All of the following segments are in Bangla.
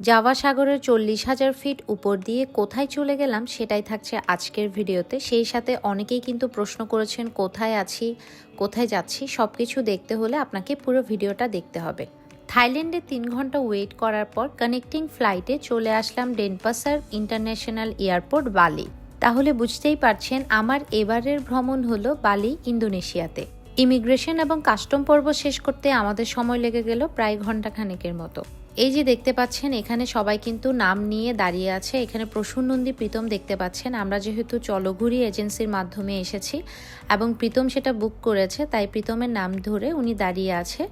জাভা সাগরের চল্লিশ হাজার ফিট উপর দিয়ে কোথায় চলে গেলাম সেটাই থাকছে আজকের ভিডিওতে। সেই সাথে অনেকেই কিন্তু প্রশ্ন করেছেন, কোথায় আছি, কোথায় যাচ্ছি সব কিছু দেখতে হলে আপনাকে পুরো ভিডিওটা দেখতে হবে। থাইল্যান্ডে তিন ঘণ্টা ওয়েট করার পর কানেক্টিং ফ্লাইটে চলে আসলাম ডেনপাসার ইন্টারন্যাশনাল এয়ারপোর্ট বালি। তাহলে বুঝতেই পারছেন, আমার এবারের ভ্রমণ হলো বালি, ইন্দোনেশিয়াতে। ইমিগ্রেশন এবং কাস্টম পর্ব শেষ করতে আমাদের সময় লেগে গেল প্রায় ঘণ্টা খানেকের মতো। এই যে দেখতে পাচ্ছেন, এখানে সবাই কিন্তু নাম নিয়ে দাঁড়িয়ে আছে। এখানে প্রসূন নন্দী, প্রীতম দেখতে পাচ্ছেন। আমরা যেহেতু চলঘুরি এজেন্সির মাধ্যমে এসেছি এবং প্রীতম সেটা বুক করেছে, তাই প্রীতমের নাম ধরে উনি দাঁড়িয়ে আছে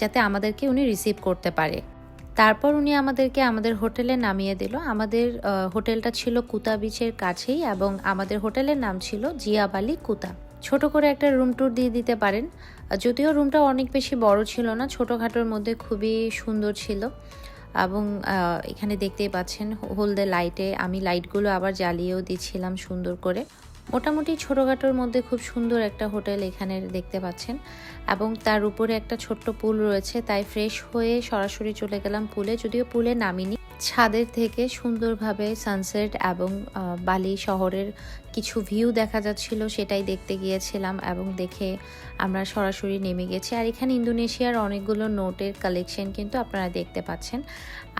যাতে আমাদেরকে উনি রিসিভ করতে পারে। তারপর উনি আমাদেরকে আমাদের হোটেলে নামিয়ে দিল। আমাদের হোটেলটা ছিল কুতা বিচের কাছেই এবং আমাদের হোটেলের নাম ছিল জিয়াবালি কুতা। ছোট করে একটা রুম ট্যুর দিয়ে দিতে পারেন। যদিও রুমটা অনেক বেশি বড় ছিল না, ছোটোখাটোর মধ্যে খুবই সুন্দর ছিল। এবং এখানে দেখতেই পাচ্ছেন হলদে লাইটে আমি লাইটগুলো আবার জ্বালিয়েও দিচ্ছিলাম সুন্দর করে। মোটামুটি ছোটোখাটোর মধ্যে খুব সুন্দর একটা হোটেল এখানে দেখতে পাচ্ছেন। এবং তার উপরে একটা ছোট্ট পুল রয়েছে, তাই ফ্রেশ হয়ে সরাসরি চলে গেলাম পুলে, যদিও পুলে নামিনি। ছাদের থেকে সুন্দরভাবে সানসেট এবং বালি শহরের কিছু ভিউ দেখা যাচ্ছিল সেটাই দেখতে গিয়েছিলাম এবং দেখে আমরা সরাসরি নেমে গেছি। আর এখানে ইন্দোনেশিয়ার অনেকগুলো নোটের কালেকশন কিন্তু আপনারা দেখতে পাচ্ছেন।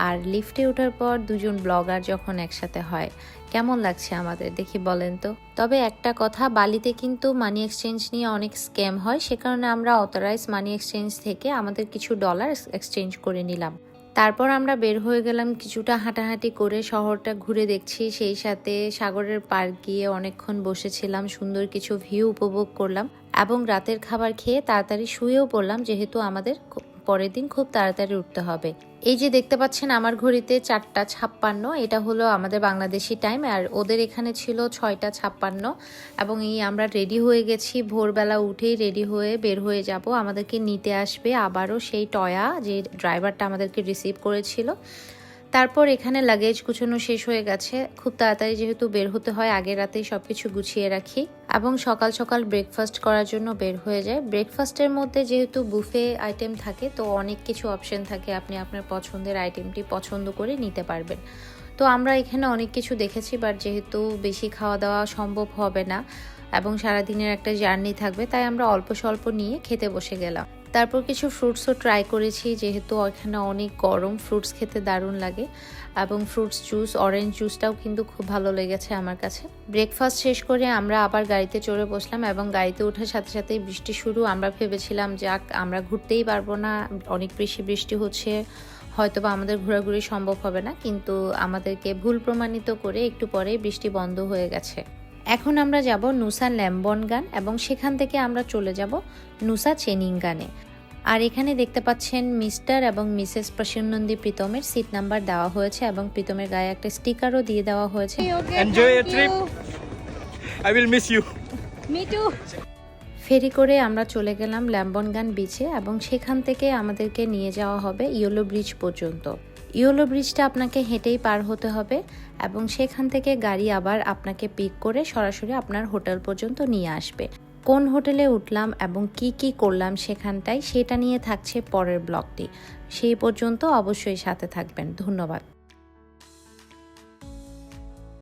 আর লিফটে ওঠার পর দুজন ব্লগার যখন একসাথে হয়, কেমন লাগছে আমাদের দেখি বলেন তো? তবে একটা কথা, বালিতে কিন্তু মানি এক্সচেঞ্জ নিয়ে অনেক স্ক্যাম হয়, সে কারণে আমরা অথরাইজ মানি এক্সচেঞ্জ থেকে আমাদের কিছু ডলার এক্সচেঞ্জ করে নিলাম। তারপর আমরা বের হয়ে গেলাম কিছুটা হাঁটাহাঁটি করে শহরটা ঘুরে দেখছি। সেই সাথে সাগরের পার্ক গিয়ে অনেকক্ষণ বসেছিলাম, সুন্দর কিছু ভিউ উপভোগ করলাম এবং রাতের খাবার খেয়ে তাড়াতাড়ি শুয়েও পড়লাম, যেহেতু আমাদের পরের দিন খুব তাড়াতাড়ি উঠতে হবে। এই যে দেখতে পাচ্ছেন আমার ঘড়িতে চারটা ছাপ্পান্ন, এটা হলো আমাদের বাংলাদেশি টাইম আর ওদের এখানে ছিল ছয়টা ছাপ্পান্ন এবং এই আমরা রেডি হয়ে গেছি। ভোরবেলা উঠেই রেডি হয়ে বের হয়ে যাব। আমাদেরকে নিতে আসবে আবারও সেই টয়া যে ড্রাইভারটা আমাদেরকে রিসিভ করেছিল। তারপর এখানে লাগেজ গুছানো শেষ হয়ে গেছে। খুব তাড়াতাড়ি যেহেতু বের হতে হয়, আগের রাতেই সব কিছু গুছিয়ে রাখি। এবং সকাল সকাল ব্রেকফাস্ট করার জন্য বের হয়ে যায় ব্রেকফাস্টের মধ্যে যেহেতু বুফে আইটেম থাকে, তো অনেক কিছু অপশন থাকে। আপনি আপনার পছন্দের আইটেমটি পছন্দ করে নিতে পারবেন। তো আমরা এখানে অনেক কিছু দেখেছি বাট যেহেতু বেশি খাওয়া দাওয়া সম্ভব হবে না এবং সারাদিনের একটা জার্নি থাকবে, তাই আমরা অল্প স্বল্প নিয়ে খেতে বসে গেলাম। তারপর কিছু ফ্রুটসও ট্রাই করেছি, যেহেতু ওখানে অনেক গরম ফ্রুটস খেতে দারুণ লাগে এবং ফ্রুটস জুস অরেঞ্জ জুসটাও কিন্তু খুব ভালো লেগেছে আমার কাছে। ব্রেকফাস্ট শেষ করে আমরা আবার গাড়িতে চড়ে বসলাম এবং গাড়িতে ওঠার সাথে সাথেই বৃষ্টি শুরু। আমরা ভেবেছিলাম, যাক, আমরা ঘুরতেই পারব না, অনেক বেশি বৃষ্টি হচ্ছে হয়তো বা আমাদের ঘোরাঘুরি সম্ভব হবে না। কিন্তু আমাদেরকে ভুল প্রমাণিত করে একটু পরে বৃষ্টি বন্ধ হয়ে গেছে। এখন আমরা যাব নুসা ল্যাম্বন গান এবং সেখান থেকে আমরা চলে যাব নুসা চেনিং গানে। আর এখানে দেখতে পাচ্ছেন মিস্টার এবং মিসেস প্রসন্নন্দী প্রীতমের সিট নাম্বার দেওয়া হয়েছে এবং প্রীতমের গায়ে একটা স্টিকারও দিয়ে দেওয়া হয়েছে. ফেরি করে আমরা চলে গেলাম ল্যাম্বনগান বিচে এবং সেখান থেকে আমাদেরকে নিয়ে যাওয়া হবে ইয়েলো ব্রিজ পর্যন্ত। ইয়েলো ব্রিজটা আপনাকে হেঁটেই পার হতে হবে। এবং সেখান থেকে গাড়ি আবার আপনাকে পিক করে সরাসরি আপনার হোটেল পর্যন্ত নিয়ে আসবে। কোন হোটেলে উঠলাম এবং কি কি করলাম সেখানটায় সেটা নিয়ে থাকছে পরের ব্লগটি। সেই পর্যন্ত অবশ্যই সাথে থাকবেন। ধন্যবাদ।